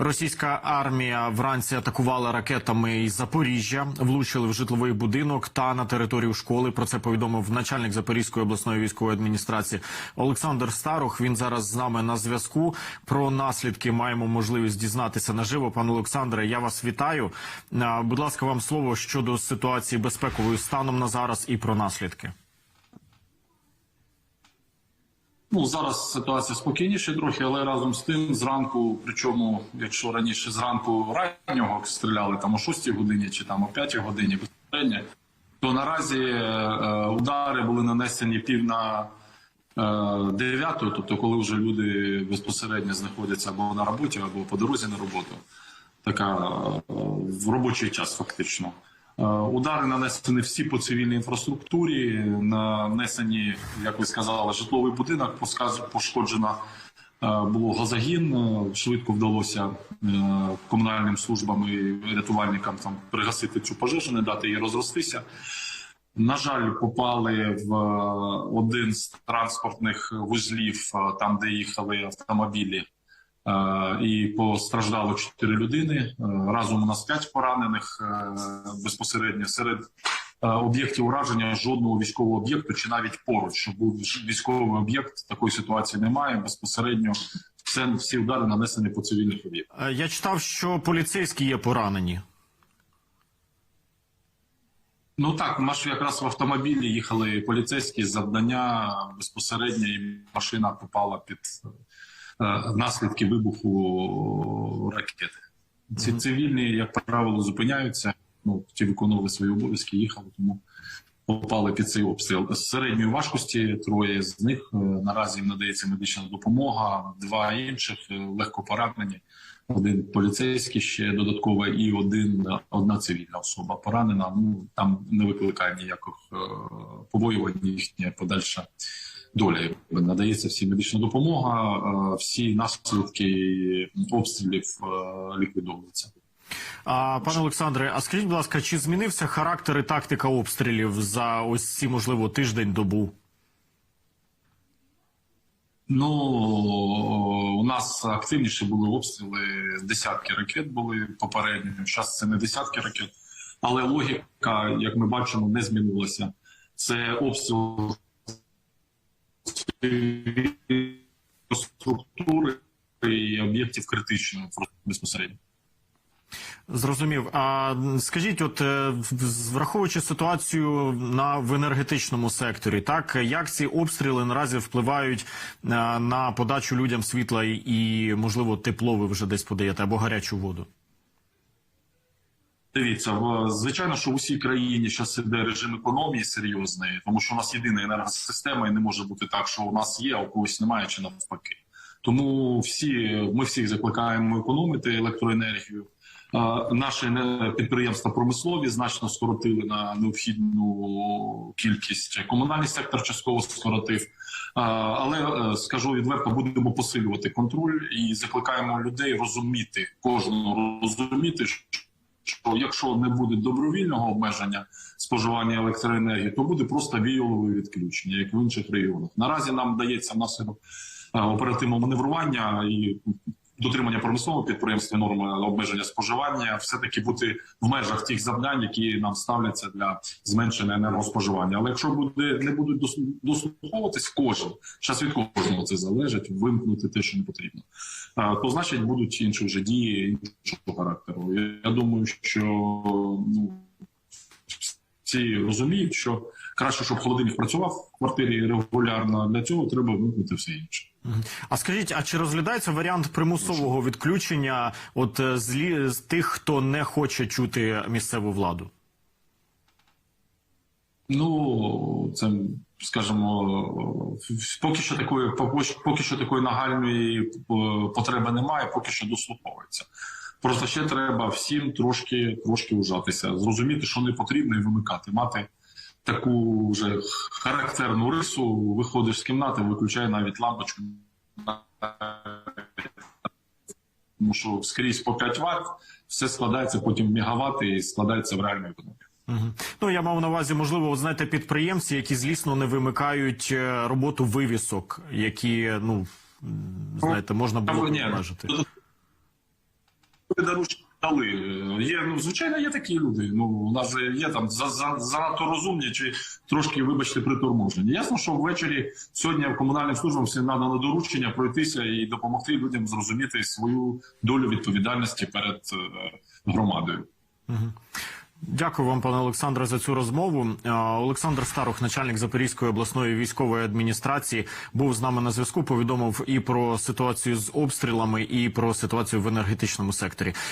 Російська армія вранці атакувала ракетами із Запоріжжя, влучили в житловий будинок та на територію школи. Про це повідомив начальник Запорізької обласної військової адміністрації Олександр Старух. Він зараз з нами на зв'язку. Про наслідки маємо можливість дізнатися наживо. Пане Олександре, я вас вітаю. Будь ласка, вам слово щодо ситуації безпекової станом на зараз і про наслідки. Ну зараз ситуація спокійніша трохи, але разом з тим зранку, причому, якщо раніше зранку раннього стріляли там о 6 годині чи там о 5 годині безпосередньо, то наразі е, удари були нанесені пів на е, дев'яту, тобто коли вже люди безпосередньо знаходяться або на роботі, або по дорозі на роботу. Така е, в робочий час, фактично. Е, Удари нанесені всі по цивільній інфраструктурі. Нанесені, як ви сказали, житловий будинок пошкоджено е, було газогін. Е, Швидко вдалося комунальним службам і рятувальникам там пригасити цю пожежу, не дати їй розростися. На жаль, попали в один з транспортних вузлів, там де їхали автомобілі. Е, і постраждало 4 людини. Е, Разом у нас 5 поранених е, безпосередньо серед об'єктів ураження жодного військового об'єкту чи навіть поруч, щоб був військовий об'єкт. Такої ситуації немає. Безпосередньо все всі удари нанесені по цивільних об'єктах. Я читав, що поліцейські є поранені. Ну так, наш якраз в автомобілі їхали поліцейські завдання безпосередньо, і машина попала під наслідки вибуху ракети. Ці цивільні, як правило, зупиняються. Ну, ті виконували свої обов'язки, їхали, тому попали під цей обстріл. З середньої важкості троє з них е, наразі їм надається медична допомога, два інших е, легко поранені. Один поліцейський ще додатково, і один одна цивільна особа поранена. Ну там не викликає ніяких е, побоювань їхня подальша доля. Надається всі медична допомога, всі наслідки обстрілів е, ліквідовуються. А пане Олександре, а скажіть, будь ласка, чи змінився характер і тактика обстрілів за ось ці, можливо, тиждень добу? Ну у нас активніше були обстріли. Десятки ракет були попередньо. Зараз це не десятки ракет, але логіка, як ми бачимо, не змінилася. Це обстріл структури і об'єктів критичної інфраструктури безпосередньо. Зрозумів. А скажіть, от е, враховуючи ситуацію на в енергетичному секторі, так як ці обстріли наразі впливають е, на подачу людям світла і, і можливо тепло ви вже десь подаєте або гарячу воду? Дивіться, звичайно, що в усій країні зараз іде режим економії серйозний, тому що у нас єдина енергосистема, і не може бути так, що у нас є, а у когось немає, чи навпаки. Тому всі ми всіх закликаємо економити електроенергію. Наші підприємства промислові значно скоротили на необхідну кількість. Комунальний сектор частково скоротив. Але е, скажу відверто, будемо посилювати контроль і закликаємо людей розуміти кожного розуміти, що якщо не буде добровільного обмеження споживання електроенергії, то буде просто віолове відключення, як в інших регіонах. Наразі нам дається внаслідок е, оперативного маневрування і дотримання промислового підприємства норми обмеження споживання, все таки бути в межах тих завдань, які нам ставляться для зменшення енергоспоживання. Але якщо буде не будуть дос- дослуховуватись кожен, зараз від кожного це залежить, вимкнути те, що не потрібно, то значить будуть інші вже дії іншого характеру. Я думаю, що ну всі розуміють, що краще, щоб холодильник працював в квартирі регулярно. Для цього треба вимкнути все інше. А скажіть, а чи розглядається варіант примусового відключення от е, з, лі, з тих, хто не хоче чути місцеву владу? Ну це скажімо, поки що такої поки що такої нагальної е, потреби немає, поки що дослуховується. Просто ще треба всім трошки трошки ужатися, зрозуміти, що не потрібно, і вимикати, мати таку вже характерну рису. Виходиш з кімнати, виключає навіть лампочку. Тому що скрізь по 5 Вт, все складається потім в і складається в реальну економіку. Угу. Ну я мав на увазі, можливо, от, знаєте, підприємці, які злісно не вимикають е, роботу вивісок, які ну знаєте, можна було б обмежити. Дали. Є, ну, звичайно, є такі люди. Ну, у нас є там за, за, занадто розумні чи трошки, вибачте, приторможені. Ясно, що ввечері сьогодні комунальним службам всім надано доручення пройтися і допомогти людям зрозуміти свою долю відповідальності перед е, громадою. Дякую вам, пане Олександре, за цю розмову. Е, Олександр Старух, начальник Запорізької обласної військової адміністрації, був з нами на зв'язку. Повідомив і про ситуацію з обстрілами, і про ситуацію в енергетичному секторі.